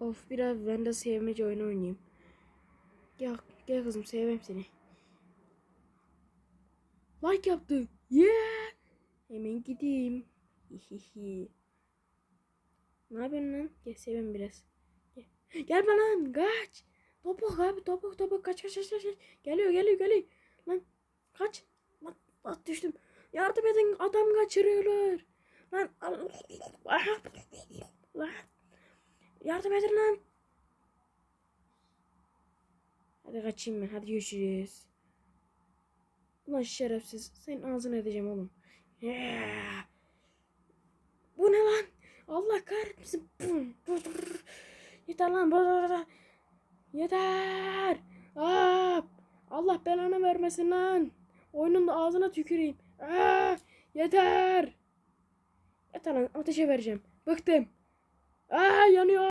Of biraz ben de sevmece oyunu oynayayım. Gel, gel kızım seveyim seni. Like yaptı. Yeah. Hemen gideyim. Hihihi. ne yapıyorsun lan? Gel seveyim biraz. Gel. Gelme lan kaç. Topuk abi topuk topuk kaç kaç kaç. kaç. Geliyor geliyor geliyor. Lan kaç. Lan at düştüm. Yardım edin adam kaçırıyorlar. Lan Allah. Yardım edin lan. Hadi kaçayım ben. Hadi görüşürüz. Ulan şerefsiz. Senin ağzını edeceğim oğlum. Yeah. Bu ne lan? Allah kahretmesin. Yeter lan. Yeter. Allah belanı vermesin lan. Oyunun da ağzına tüküreyim. Aa, yeter. Yeter lan ateşe vereceğim. Bıktım. Aa yanıyor.